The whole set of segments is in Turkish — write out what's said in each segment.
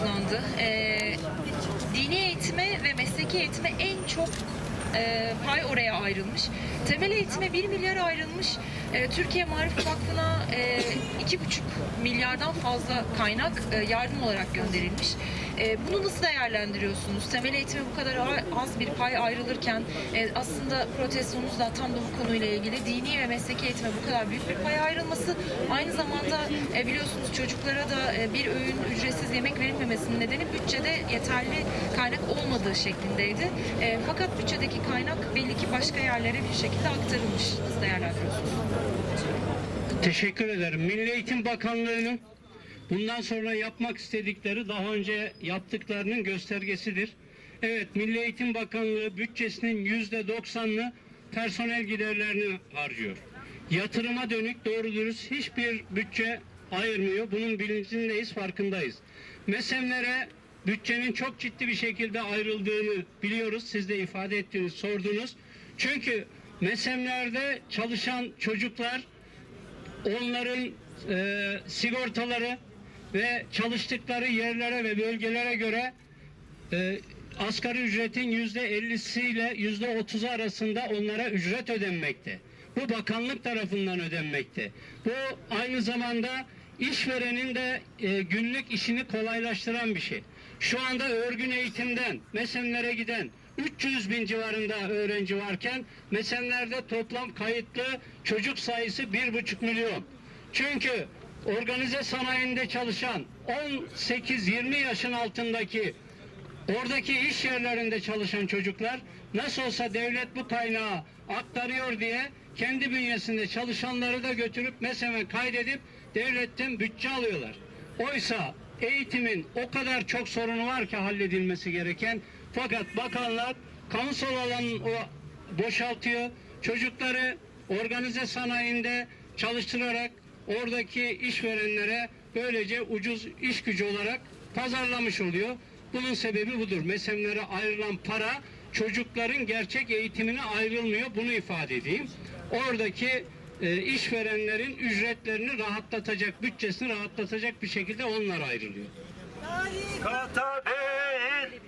açıklandı. Ee, dini eğitime ve mesleki eğitime en çok e, pay oraya ayrılmış. Temel eğitime 1 milyar ayrılmış. E, Türkiye Marif Vakfı'na e, 2,5 milyardan fazla kaynak e, yardım olarak gönderilmiş. E, bunu nasıl değerlendiriyorsunuz? Temel eğitime bu kadar az bir pay ayrılırken e, aslında protestonuz da tam da bu konuyla ilgili dini ve mesleki eğitime bu kadar büyük bir pay ayrılması aynı zamanda e, biliyorsunuz çocuklara da e, bir öğün ücretsiz yemek verilmemesinin nedeni bütçede yeterli kaynak olmadığı şeklindeydi. E, fakat bütçedeki kaynak belli ki başka yerlere bir şekilde aktarılmış. Nasıl değerlendiriyorsunuz? Teşekkür ederim. Milli Eğitim Bakanlığı'nın bundan sonra yapmak istedikleri daha önce yaptıklarının göstergesidir. Evet, Milli Eğitim Bakanlığı bütçesinin yüzde doksanını personel giderlerini harcıyor. Yatırıma dönük doğru dürüst hiçbir bütçe ayırmıyor. Bunun bilincindeyiz, farkındayız. MESEM'lere bütçenin çok ciddi bir şekilde ayrıldığını biliyoruz. Siz de ifade ettiniz, sordunuz. Çünkü MESEM'lerde çalışan çocuklar onların e, sigortaları ve çalıştıkları yerlere ve bölgelere göre e, asgari ücretin yüzde ile yüzde otuzu arasında onlara ücret ödenmekte. Bu bakanlık tarafından ödenmekte. Bu aynı zamanda işverenin de e, günlük işini kolaylaştıran bir şey. Şu anda örgün eğitimden mesenlere giden 300 bin civarında öğrenci varken mesenlerde toplam kayıtlı çocuk sayısı 1,5 milyon. Çünkü organize sanayinde çalışan 18-20 yaşın altındaki oradaki iş yerlerinde çalışan çocuklar nasıl olsa devlet bu kaynağı aktarıyor diye kendi bünyesinde çalışanları da götürüp MESEM'e kaydedip devletten bütçe alıyorlar. Oysa eğitimin o kadar çok sorunu var ki halledilmesi gereken fakat bakanlar kamusal alanı o boşaltıyor. Çocukları organize sanayinde çalıştırarak oradaki işverenlere böylece ucuz iş gücü olarak pazarlamış oluyor. Bunun sebebi budur. Mesemlere ayrılan para çocukların gerçek eğitimine ayrılmıyor. Bunu ifade edeyim. Oradaki e, işverenlerin ücretlerini rahatlatacak, bütçesini rahatlatacak bir şekilde onlar ayrılıyor. Kata değil,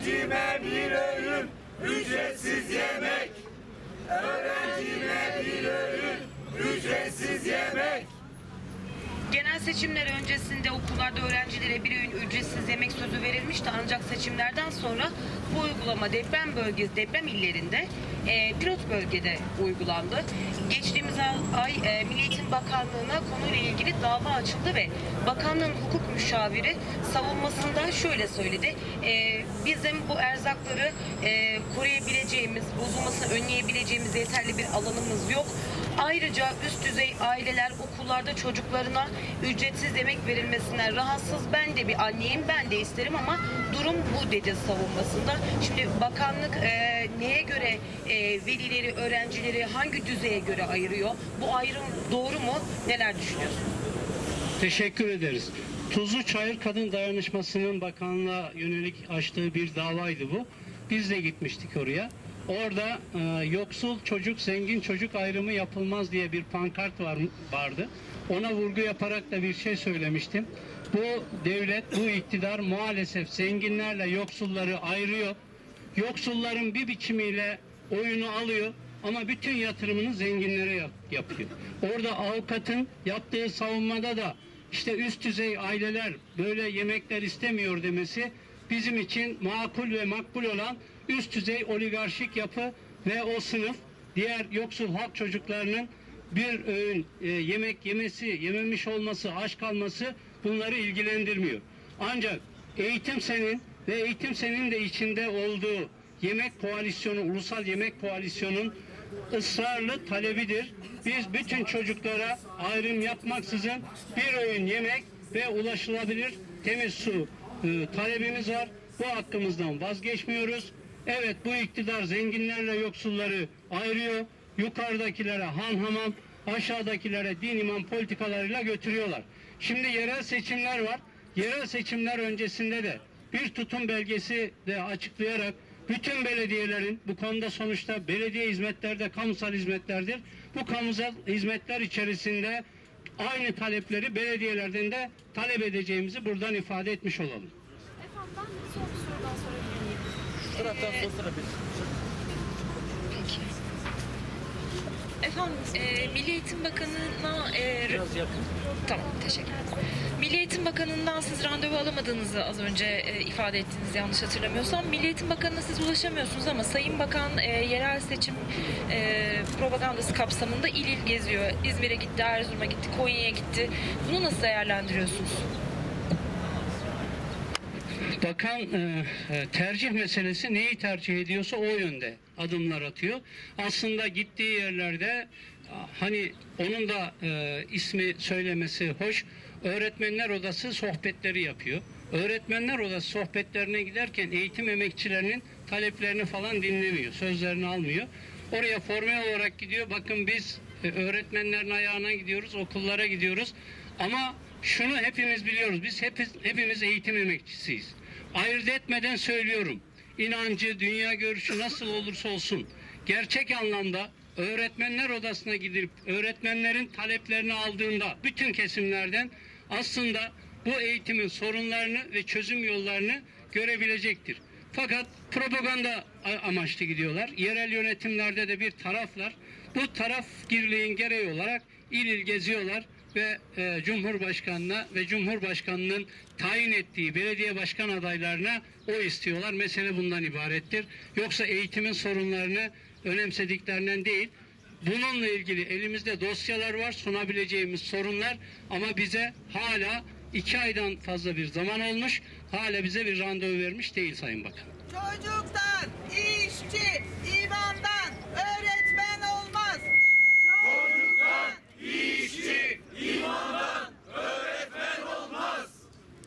Öğrencime bir öğün ücretsiz yemek. Öğrencime bir öğün ücretsiz yemek. Seçimler öncesinde okullarda öğrencilere bir öğün ücretsiz yemek sözü verilmişti ancak seçimlerden sonra bu uygulama deprem bölgesi, deprem illerinde e, pilot bölgede uygulandı. Geçtiğimiz ay e, Milli Eğitim Bakanlığı'na konuyla ilgili dava açıldı ve bakanlığın hukuk müşaviri savunmasında şöyle söyledi. E, bizim bu erzakları e, koruyabileceğimiz, bozulmasını önleyebileceğimiz yeterli bir alanımız yok. Ayrıca üst düzey aileler okullarda çocuklarına ücretsiz yemek verilmesinden rahatsız. Ben de bir anneyim, ben de isterim ama durum bu dedi savunmasında. Şimdi bakanlık e, neye göre e, velileri, öğrencileri hangi düzeye göre ayırıyor? Bu ayrım doğru mu? Neler düşünüyorsunuz? Teşekkür ederiz. Tuzlu Çayır Kadın Dayanışması'nın bakanlığa yönelik açtığı bir davaydı bu. Biz de gitmiştik oraya. Orada e, yoksul çocuk, zengin çocuk ayrımı yapılmaz diye bir pankart var, vardı. Ona vurgu yaparak da bir şey söylemiştim. Bu devlet, bu iktidar maalesef zenginlerle yoksulları ayırıyor. Yoksulların bir biçimiyle oyunu alıyor ama bütün yatırımını zenginlere yap- yapıyor. Orada avukatın yaptığı savunmada da işte üst düzey aileler böyle yemekler istemiyor demesi bizim için makul ve makbul olan üst düzey oligarşik yapı ve o sınıf diğer yoksul halk çocuklarının bir öğün e, yemek yemesi, yememiş olması, aç kalması bunları ilgilendirmiyor. Ancak eğitim senin ve eğitim senin de içinde olduğu yemek koalisyonu, ulusal yemek koalisyonun ısrarlı talebidir. Biz bütün çocuklara ayrım yapmaksızın bir öğün yemek ve ulaşılabilir temiz su e, talebimiz var. Bu hakkımızdan vazgeçmiyoruz. Evet bu iktidar zenginlerle yoksulları ayırıyor. Yukarıdakilere han hamam, aşağıdakilere din iman politikalarıyla götürüyorlar. Şimdi yerel seçimler var. Yerel seçimler öncesinde de bir tutum belgesi de açıklayarak bütün belediyelerin bu konuda sonuçta belediye hizmetleri de kamusal hizmetlerdir. Bu kamusal hizmetler içerisinde aynı talepleri belediyelerden de talep edeceğimizi buradan ifade etmiş olalım. Efendim ben son bir sorudan sorabilir miyim? Şu taraftan sol tarafı. Peki. Efendim, e, Milli Eğitim Bakanı'na... E, Biraz yakın. tamam, teşekkür ederim. Milli Eğitim Bakanı'ndan siz randevu alamadığınızı az önce e, ifade ettiniz yanlış hatırlamıyorsam. Milli Eğitim Bakanı'na siz ulaşamıyorsunuz ama Sayın Bakan e, yerel seçim e, propagandası kapsamında il il geziyor. İzmir'e gitti, Erzurum'a gitti, Konya'ya gitti. Bunu nasıl değerlendiriyorsunuz? Bakan e, e, tercih meselesi neyi tercih ediyorsa o yönde adımlar atıyor. Aslında gittiği yerlerde hani onun da e, ismi söylemesi hoş. Öğretmenler odası sohbetleri yapıyor. Öğretmenler odası sohbetlerine giderken eğitim emekçilerinin taleplerini falan dinlemiyor. Sözlerini almıyor. Oraya formel olarak gidiyor. Bakın biz e, öğretmenlerin ayağına gidiyoruz, okullara gidiyoruz. Ama şunu hepimiz biliyoruz. Biz hepimiz, hepimiz eğitim emekçisiyiz. Ayırt etmeden söylüyorum. İnancı, dünya görüşü nasıl olursa olsun gerçek anlamda öğretmenler odasına gidip öğretmenlerin taleplerini aldığında bütün kesimlerden aslında bu eğitimin sorunlarını ve çözüm yollarını görebilecektir. Fakat propaganda amaçlı gidiyorlar. Yerel yönetimlerde de bir taraflar. Bu taraf girliğin gereği olarak il il geziyorlar ve e, Cumhurbaşkanına ve Cumhurbaşkanının tayin ettiği belediye başkan adaylarına o istiyorlar. Mesele bundan ibarettir. Yoksa eğitimin sorunlarını önemsediklerinden değil. Bununla ilgili elimizde dosyalar var, sunabileceğimiz sorunlar ama bize hala iki aydan fazla bir zaman olmuş. Hala bize bir randevu vermiş değil Sayın Bakan. Çocuklar, işçi,